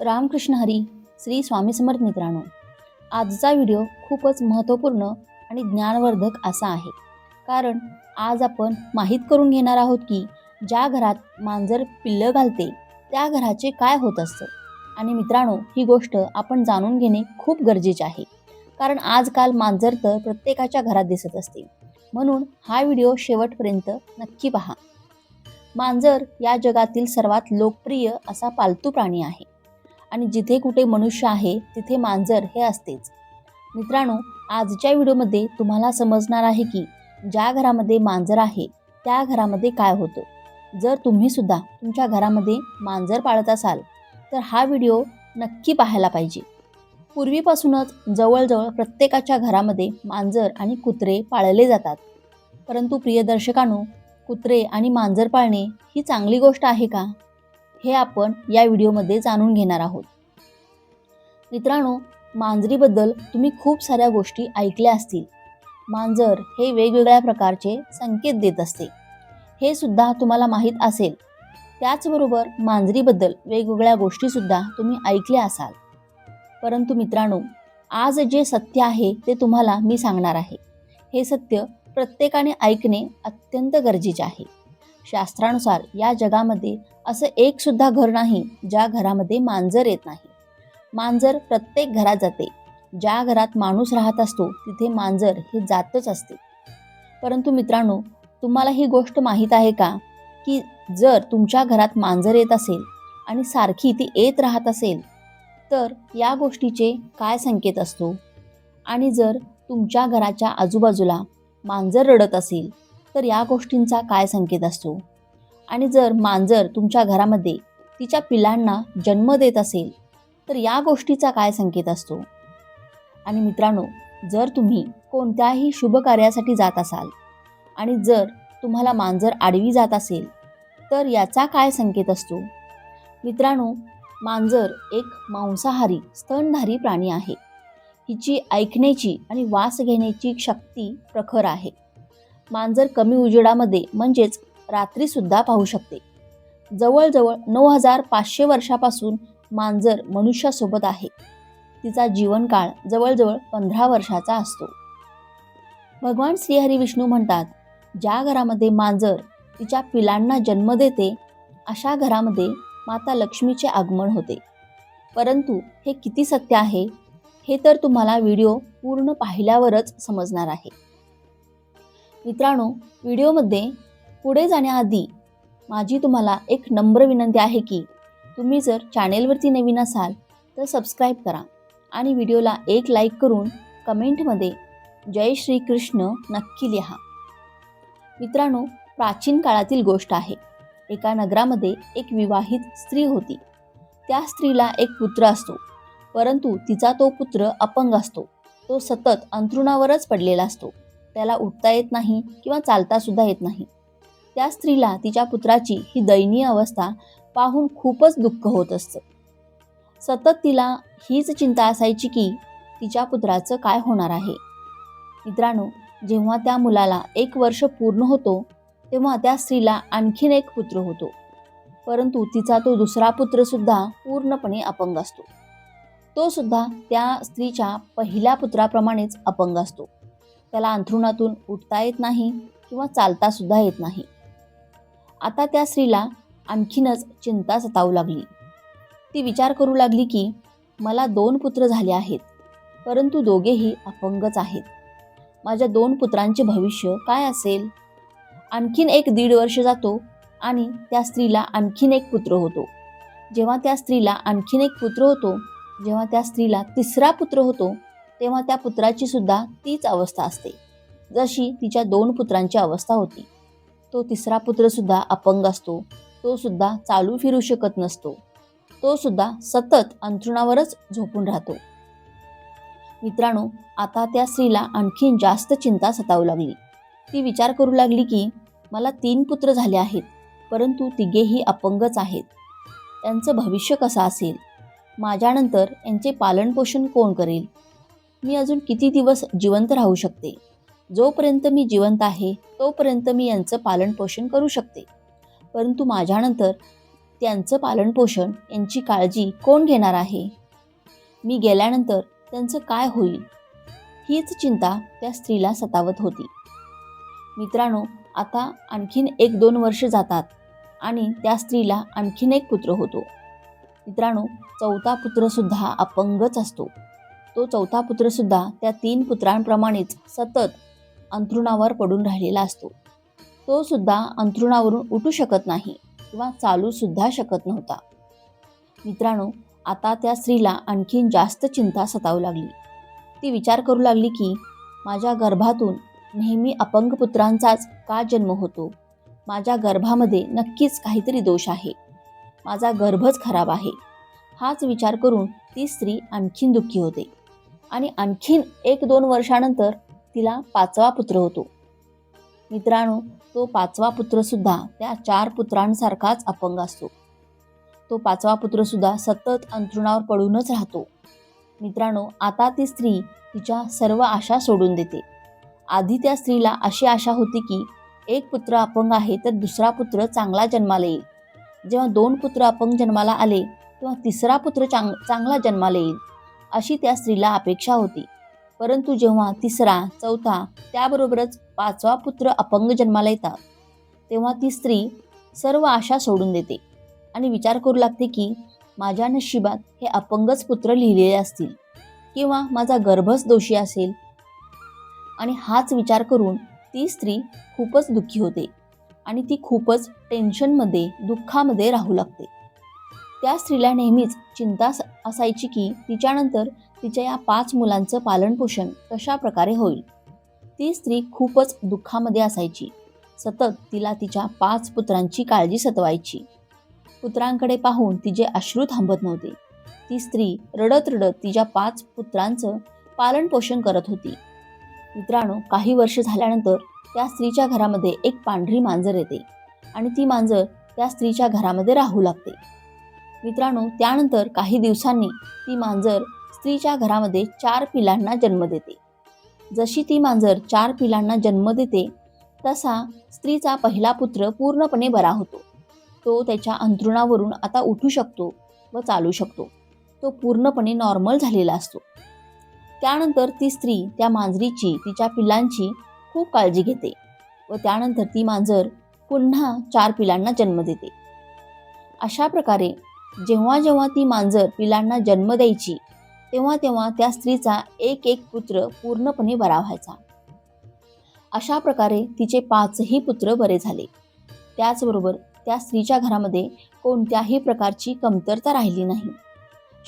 रामकृष्ण हरी श्री स्वामी समर्थ मित्रांनो. आजचा व्हिडिओ खूपच महत्त्वपूर्ण आणि ज्ञानवर्धक असा आहे. कारण आज आपण माहीत करून घेणार आहोत की ज्या घरात मांजर पिल्लं घालते त्या घराचे काय होत असतं? आणि मित्रांनो ही गोष्ट आपण जाणून घेणे खूप गरजेचे आहे. कारण आजकाल मांजर तर प्रत्येकाच्या घरात दिसत असते. म्हणून हा व्हिडिओ शेवटपर्यंत नक्की पहा. मांजर या जगातील सर्वात लोकप्रिय असा पालतू प्राणी आहे. आणि जिथे कुठे मनुष्य आहे तिथे मांजर हे असतेच. मित्रांनो आजच्या व्हिडिओमध्ये तुम्हाला समजणार आहे की ज्या घरामध्ये मांजर आहे त्या घरामध्ये काय होतं. जर तुम्ही सुद्धा तुमच्या घरामध्ये मांजर पाळत असाल तर हा व्हिडिओ नक्की पाहायला पाहिजे. पूर्वीपासूनच जवळजवळ प्रत्येकाच्या घरामध्ये मांजर आणि कुत्रे पाळले जातात. परंतु प्रिय दर्शकांनो कुत्रे आणि मांजर पाळणे ही चांगली गोष्ट आहे का? हे आपण या व्हिडिओमध्ये जाणून घेणार आहोत. मित्रांनो मांजरीबद्दल तुम्ही खूप साऱ्या गोष्टी ऐकल्या असतील. मांजर हे वेगवेगळ्या प्रकारचे संकेत देत असते. हे सुद्धा तुम्हाला माहीत असेल. त्याचबरोबर मांजरीबद्दल वेगवेगळ्या गोष्टीसुद्धा तुम्ही ऐकल्या असाल. परंतु मित्रांनो आज जे सत्य आहे ते तुम्हाला मी सांगणार आहे. हे सत्य प्रत्येकाने ऐकणे अत्यंत गरजेचे आहे. शास्त्रानुसार या जगामध्ये असं एकसुद्धा घर नाही ज्या घरामध्ये मांजर येत नाही. मांजर प्रत्येक घरात जाते. ज्या घरात माणूस राहत असतो तिथे मांजर हे जातच असते. परंतु मित्रांनो तुम्हाला ही गोष्ट माहीत आहे का? की जर तुमच्या घरात मांजर येत असेल आणि सारखी ती येत राहत असेल तर या गोष्टीचे काय संकेत असतो? आणि जर तुमच्या घराच्या आजूबाजूला मांजर रडत असेल तर या गोष्टींचा काय संकेत असतो? आणि जर मांजर तुमच्या घरामध्ये तिच्या पिलांना जन्म देत असेल तर या गोष्टीचा काय संकेत असतो? आणि मित्रांनो जर तुम्ही कोणत्याही शुभ कार्यासाठी जात असाल आणि जर तुम्हाला मांजर आडवी जात असेल तर याचा काय संकेत असतो? मित्रांनो मांजर एक मांसाहारी स्तनधारी प्राणी आहे. हिची ऐकण्याची आणि वास घेण्याची शक्ती प्रखर आहे. मांजर कमी उजेडामध्ये म्हणजेच रात्रीसुद्धा पाहू शकते. जवळजवळ नऊ हजार पाचशे वर्षापासून मांजर मनुष्यासोबत आहे. तिचा जीवनकाळ जवळजवळ पंधरा वर्षाचा असतो. भगवान श्रीहरी विष्णू म्हणतात ज्या घरामध्ये मांजर तिच्या पिलांना जन्म देते अशा घरामध्ये माता लक्ष्मीचे आगमन होते. परंतु हे किती सत्य आहे हे तर तुम्हाला व्हिडिओ पूर्ण पाहिल्यावरच समजणार आहे. मित्रांनो व्हिडिओमध्ये पुढे जाण्याआधी माझी तुम्हाला एक नम्र विनंती आहे की तुम्ही जर चॅनेलवरती नवीन असाल तर सबस्क्राईब करा आणि व्हिडिओला एक लाईक करून कमेंटमध्ये जय श्रीकृष्ण नक्की लिहा. मित्रांनो प्राचीन काळातील गोष्ट आहे. एका नगरामध्ये एक विवाहित स्त्री होती. त्या स्त्रीला एक पुत्र असतो. परंतु तिचा तो पुत्र अपंग असतो. तो सतत अंथरुणावरच पडलेला असतो. त्याला उठता येत नाही किंवा चालतासुद्धा येत नाही. त्या स्त्रीला तिच्या पुत्राची ही दयनीय अवस्था पाहून खूपच दुःख होत असतं. सतत तिला हीच चिंता असायची की तिच्या पुत्राचं काय होणार आहे. मित्रांनो जेव्हा त्या मुलाला एक वर्ष पूर्ण होतो तेव्हा त्या स्त्रीला आणखीन एक पुत्र होतो. परंतु तिचा तो दुसरा पुत्रसुद्धा पूर्णपणे अपंग असतो. तो सुद्धा त्या स्त्रीच्या पहिल्या पुत्राप्रमाणेच अपंग असतो. त्याला अंथरुणातून उठता येत नाही किंवा चालतासुद्धा येत नाही. आता त्या स्त्रीला आणखीनच चिंता सतावू लागली. ती विचार करू लागली की मला दोन पुत्र झाले आहेत परंतु दोघेही अपंगच आहेत. माझ्या दोन पुत्रांचे भविष्य काय असेल? आणखीन एक दीड वर्ष जातो आणि त्या स्त्रीला आणखीन एक पुत्र होतो. जेव्हा त्या स्त्रीला आणखीन एक पुत्र होतो जेव्हा त्या स्त्रीला तिसरा पुत्र होतो तेव्हा त्या पुत्राची सुद्धा तीच अवस्था असते. जशी तिच्या दोन पुत्रांची अवस्था होती. तो तिसरा पुत्रसुद्धा अपंग असतो. तो सुद्धा चालू फिरू शकत नसतो. तो सुद्धा सतत अंथरुणावरच झोपून राहतो. मित्रांनो आता त्या स्त्रीला आणखीन जास्त चिंता सतावू लागली. ती विचार करू लागली की मला तीन पुत्र झाले आहेत परंतु तिघेही अपंगच आहेत. त्यांचं भविष्य कसं असेल? माझ्यानंतर यांचे पालनपोषण कोण करेल? मी अजून किती दिवस जिवंत राहू शकते? जोपर्यंत मी जिवंत आहे तोपर्यंत मी यांचं पालनपोषण करू शकते. परंतु माझ्यानंतर त्यांचं पालनपोषण यांची काळजी कोण घेणार आहे? मी गेल्यानंतर त्यांचं काय होईल? हीच चिंता त्या स्त्रीला सतावत होती. मित्रांनो आता आणखीन एक दोन वर्ष जातात आणि त्या स्त्रीला आणखीन एक पुत्र होतो. मित्रांनो चौथा पुत्रसुद्धा अपंगच असतो. तो चौथा पुत्रसुद्धा त्या तीन पुत्रांप्रमाणेच सतत अंथरुणावर पडून राहिलेला असतो. तो सुद्धा अंथरुणावरून उठू शकत नाही किंवा चालूसुद्धा शकत नव्हता. मित्रांनो आता त्या स्त्रीला आणखीन जास्त चिंता सतावू लागली. ती विचार करू लागली की माझ्या गर्भातून नेहमी अपंग पुत्रांचाच का जन्म होतो? माझ्या गर्भामध्ये नक्कीच काहीतरी दोष आहे. माझा गर्भच खराब आहे. हाच विचार करून ती स्त्री आणखीन दुःखी होते. आणि आणखीन एक दोन वर्षानंतर तिला पाचवा पुत्र होतो. मित्रांनो तो पाचवा पुत्रसुद्धा त्या चार पुत्रांसारखाच अपंग असतो. तो पाचवा पुत्रसुद्धा सतत अंथरुणावर पडूनच राहतो. मित्रांनो आता ती स्त्री तिच्या सर्व आशा सोडून देते. आधी त्या स्त्रीला अशी आशा होती की एक पुत्र अपंग आहे तर दुसरा पुत्र चांगला जन्माला येईल. जेव्हा दोन पुत्र अपंग जन्माला आले तेव्हा तिसरा पुत्र चांग चांगला जन्माला येईल. अशी त्या स्त्रीला अपेक्षा होती. परंतु जेव्हा तिसरा चौथा त्याबरोबरच पाचवा पुत्र अपंग जन्माला येतात तेव्हा ती स्त्री सर्व आशा सोडून देते आणि विचार करू लागते की माझ्या नशिबात हे अपंगच पुत्र लिहिलेले असतील किंवा माझा गर्भच दोषी असेल. आणि हाच विचार करून ती स्त्री खूपच दुःखी होते आणि ती खूपच टेन्शनमध्ये दुःखामध्ये राहू लागते. त्या स्त्रीला नेहमीच चिंता स- असायची की तिच्यानंतर तिच्या या पाच मुलांचं पालनपोषण कशा प्रकारे होईल? ती स्त्री खूपच दुःखामध्ये असायची. सतत तिला तिच्या पाच पुत्रांची काळजी सतवायची. पुत्रांकडे पाहून तिचे अश्रू थांबत नव्हते. ती स्त्री रडत रडत तिच्या पाच पुत्रांचं पालनपोषण करत होती. मित्रांनो काही वर्ष झाल्यानंतर त्या स्त्रीच्या घरामध्ये एक पांढरी मांजर येते आणि ती मांजर त्या स्त्रीच्या घरामध्ये राहू लागते. मित्रांनो त्यानंतर काही दिवसांनी ती मांजर स्त्रीच्या घरामध्ये चार पिलांना जन्म देते. जशी ती मांजर चार पिलांना जन्म देते तसा स्त्रीचा पहिला पुत्र पूर्णपणे बरा होतो. तो त्याच्या अंथरुणावरून आता उठू शकतो व चालू शकतो. तो पूर्णपणे नॉर्मल झालेला असतो. त्यानंतर ती स्त्री त्या मांजरीची तिच्या पिलांची खूप काळजी घेते व त्यानंतर ती मांजर पुन्हा चार पिलांना जन्म देते. अशा प्रकारे जेव्हा जेव्हा ती मांजर पिलांना जन्म द्यायची तेव्हा तेव्हा त्या स्त्रीचा एक एक पुत्र पूर्णपणे बरा व्हायचा. अशा प्रकारे तिचे पाचही पुत्र बरे झाले. त्याचबरोबर त्या स्त्रीच्या घरामध्ये कोणत्याही प्रकारची कमतरता राहिली नाही.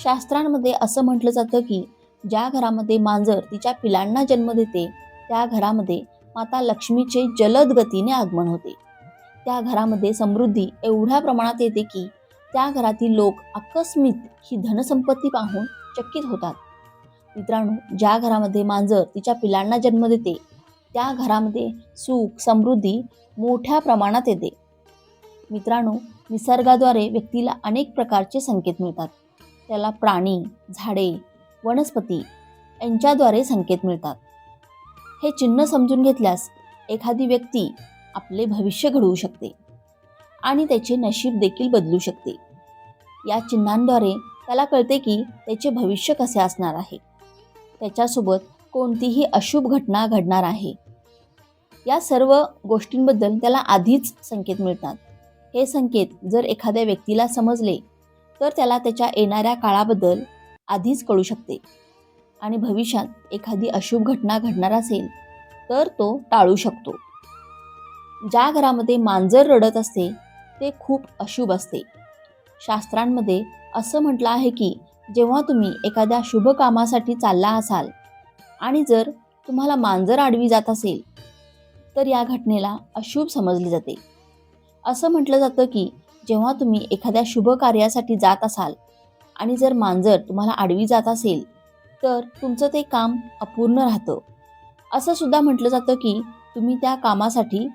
शास्त्रांमध्ये असं म्हटलं जातं की ज्या घरामध्ये मांजर तिच्या पिलांना जन्म देते त्या घरामध्ये माता लक्ष्मीचे जलद गतीने आगमन होते. त्या घरामध्ये समृद्धी एवढ्या प्रमाणात येते की त्या घरातील लोक आकस्मित ही धनसंपत्ती पाहून चकित होतात. मित्रांनो ज्या घरामध्ये मांजर तिच्या पिलांना जन्म देते त्या घरामध्ये सुख समृद्धी मोठ्या प्रमाणात येते. मित्रांनो निसर्गाद्वारे व्यक्तीला अनेक प्रकारचे संकेत मिळतात. त्याला प्राणी झाडे वनस्पती यांच्याद्वारे संकेत मिळतात. हे चिन्ह समजून घेतल्यास एखादी व्यक्ती आपले भविष्य घडवू शकते. आणि त्याचे नशीब देखील बदलू शकते. या चिन्हांद्वारे त्याला कळते की त्याचे भविष्य कसे असणार आहे. त्याच्यासोबत कोणतीही अशुभ घटना घडणार आहे. या सर्व गोष्टींबद्दल त्याला आधीच संकेत मिळतात. हे संकेत जर एखाद्या व्यक्तीला समजले तर त्याला त्याच्या येणाऱ्या काळाबद्दल आधीच कळू शकते. आणि भविष्यात एखादी अशुभ घटना घडणार असेल तर तो टाळू शकतो. ज्या घरामध्ये मांजर रडत असते ते खूप अशुभ असते. शास्त्रांमध्ये असं म्हटलं आहे की जेव्हा तुम्ही एखाद्या शुभ कामासाठी चालला असाल आणि जर तुम्हाला मांजर आडवी जात असेल तर या घटनेला अशुभ समजले जाते. असं म्हटलं जातं की जेव्हा तुम्ही एखाद्या शुभ कार्यासाठी जात असाल आणि जर मांजर तुम्हाला आडवी जात असेल तर तुमचं ते काम अपूर्ण राहतं. असं सुद्धा म्हटलं जातं की तुम्ही त्या कामासाठी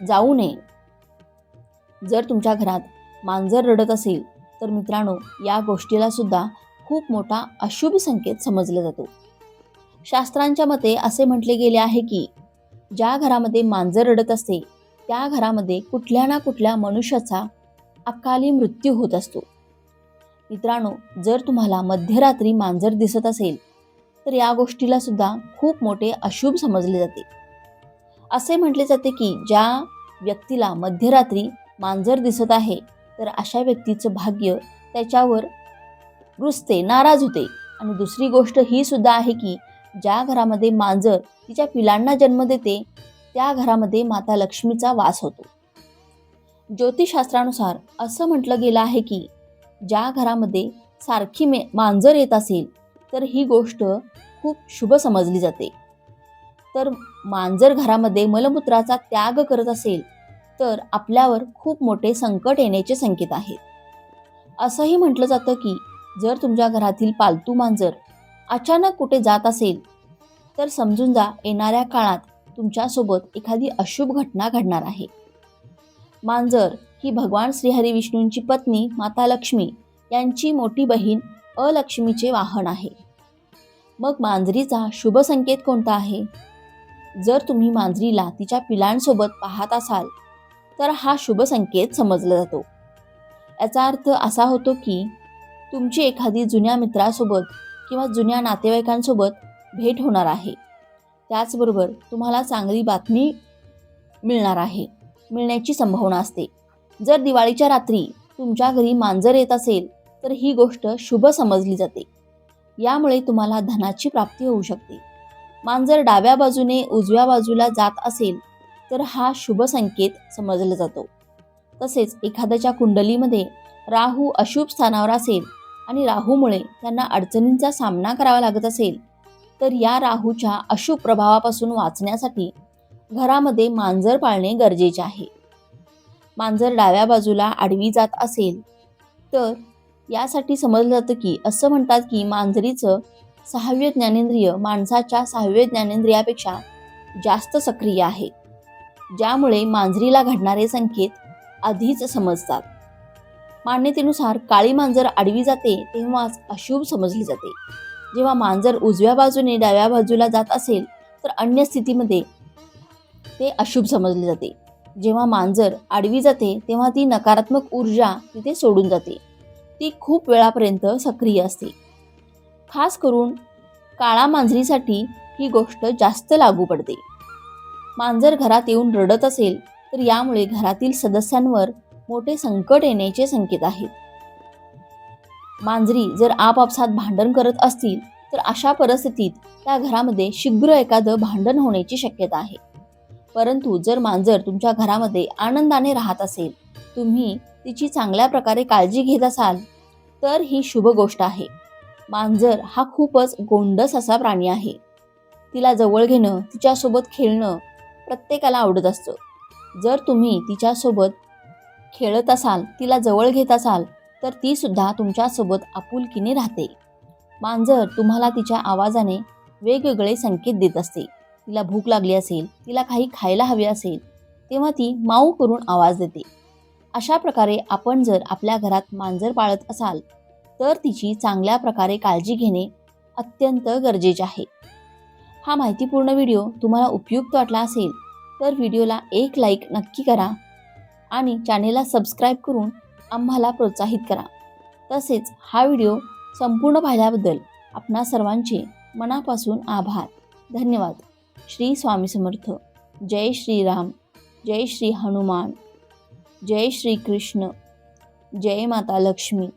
जाऊ नये जर तुमच्या घरात मांजर रडत असेल तर मित्रांनो या गोष्टीला सुद्धा खूप मोठा अशुभ संकेत समजला जातो. शास्त्रांच्या मते असे म्हटले गेले आहे की ज्या घरामध्ये मांजर रडत असते त्या घरामध्ये कुठल्या ना कुठल्या मनुष्याचा अकाली मृत्यू होत असतो. मित्रांनो जर तुम्हाला मध्यरात्री मांजर दिसत असेल तर या गोष्टीला सुद्धा खूप मोठे अशुभ समजले जाते. असे म्हटले जाते की ज्या व्यक्तीला मध्यरात्री मांजर दिसत आहे. तर अशा व्यक्तीचं भाग्य त्याच्यावर रुजते नाराज होते. आणि दुसरी गोष्ट ही सुद्धा आहे की ज्या घरामध्ये मांजर तिच्या पिलांना जन्म देते त्या घरामध्ये माता लक्ष्मीचा वास होतो. ज्योतिषशास्त्रानुसार असं म्हटलं गेलं आहे की ज्या घरामध्ये सारखी मे मांजर येत असेल तर ही गोष्ट खूप शुभ समजली जाते. तर मांजर घरामध्ये मलमूत्राचा त्याग करत असेल तर आपल्यावर खूप मोठे संकट येण्याचे संकेत आहेत. असंही म्हटलं जातं की जर तुमच्या घरातील पालतू मांजर अचानक कुठे जात असेल तर समजून जा येणाऱ्या काळात तुमच्यासोबत एखादी अशुभ घटना घडणार आहे. मांजर ही भगवान श्रीहरी विष्णूंची पत्नी माता लक्ष्मी यांची मोठी बहीण अलक्ष्मीचे वाहन आहे. मग मांजरीचा शुभ संकेत कोणता आहे? जर तुम्ही मांजरीला तिच्या पिलांसोबत पाहत असाल तर हा शुभ संकेत समजला जातो. याचा अर्थ असा होतो की तुमची एखादी जुन्या मित्रासोबत किंवा जुन्या नातेवाईकांसोबत भेट होणार आहे. त्याचबरोबर तुम्हाला चांगली बातमी मिळणार आहे. मिळण्याची संभावना असते. जर दिवाळीच्या रात्री तुमच्या घरी मांजर येत असेल तर ही गोष्ट शुभ समजली जाते. यामुळे तुम्हाला धनाची प्राप्ती होऊ शकते. मांजर डाव्या बाजूने उजव्या बाजूला जात असेल तर हा शुभ संकेत समजला जातो. तसेच एखाद्याच्या कुंडलीमध्ये राहू अशुभ स्थानावर असेल आणि राहूमुळे त्यांना अडचणींचा सामना करावा लागत असेल तर या राहूच्या अशुभ प्रभावापासून वाचण्यासाठी घरामध्ये मांजर पाळणे गरजेचे आहे. मांजर डाव्या बाजूला आडवी जात असेल तर यासाठी समजलं जातं की असं म्हणतात की मांजरीचं सहाव्य ज्ञानेंद्रिय माणसाच्या सहाव्य ज्ञानेंद्रियापेक्षा जास्त सक्रिय आहे. ज्यामुळे मांजरीला घडणारे संकेत आधीच समजतात. मान्यतेनुसार काळी मांजर आडवी जाते तेव्हाच अशुभ समजली जाते. जेव्हा मांजर उजव्या बाजूने डाव्या बाजूला जात असेल तर अन्य स्थितीमध्ये ते अशुभ समजले जाते. जेव्हा मांजर आडवी जाते तेव्हा ती नकारात्मक ऊर्जा तिथे सोडून जाते. ती खूप वेळापर्यंत सक्रिय असते. खास करून काळा मांजरीसाठी ही गोष्ट जास्त लागू पडते. मांजर घरात येऊन रडत असेल तर यामुळे घरातील सदस्यांवर मोठे संकट येण्याचे संकेत आहेत. मांजरी जर आपापसात भांडण करत असतील तर अशा परिस्थितीत त्या घरामध्ये शीघ्र एखादं भांडण होण्याची शक्यता आहे. परंतु जर मांजर तुमच्या घरामध्ये आनंदाने राहत असेल तुम्ही तिची चांगल्या प्रकारे काळजी घेत असाल तर ही शुभ गोष्ट आहे. मांजर हा खूपच गोंडस असा प्राणी आहे. तिला जवळ घेणं तिच्यासोबत खेळणं प्रत्येकाला आवडत असतं. जर तुम्ही तिच्यासोबत खेळत असाल तिला जवळ घेत असाल तर ती सुद्धा तुमच्यासोबत आपुलकीने राहते. मांजर तुम्हाला तिच्या आवाजाने वेगवेगळे संकेत देत असते. तिला भूक लागली असेल तिला काही खायला हवे असेल तेव्हा ती माऊ करून आवाज देते. अशा प्रकारे आपण जर आपल्या घरात मांजर पाळत असाल तर तिची चांगल्या प्रकारे काळजी घेणे अत्यंत गरजेचे आहे. हा माहितीपूर्ण व्हिडिओ तुम्हाला उपयुक्त वाटला असेल तर व्हिडिओला एक लाईक नक्की करा आणि चॅनेलला सबस्क्राईब करून आम्हाला प्रोत्साहित करा. तसेच हा व्हिडिओ संपूर्ण पाहिल्याबद्दल आपणा सर्वांचे मनापासून आभार. धन्यवाद. श्री स्वामी समर्थ. जय श्रीराम जय श्री हनुमान. जय श्री कृष्ण. जय माता लक्ष्मी.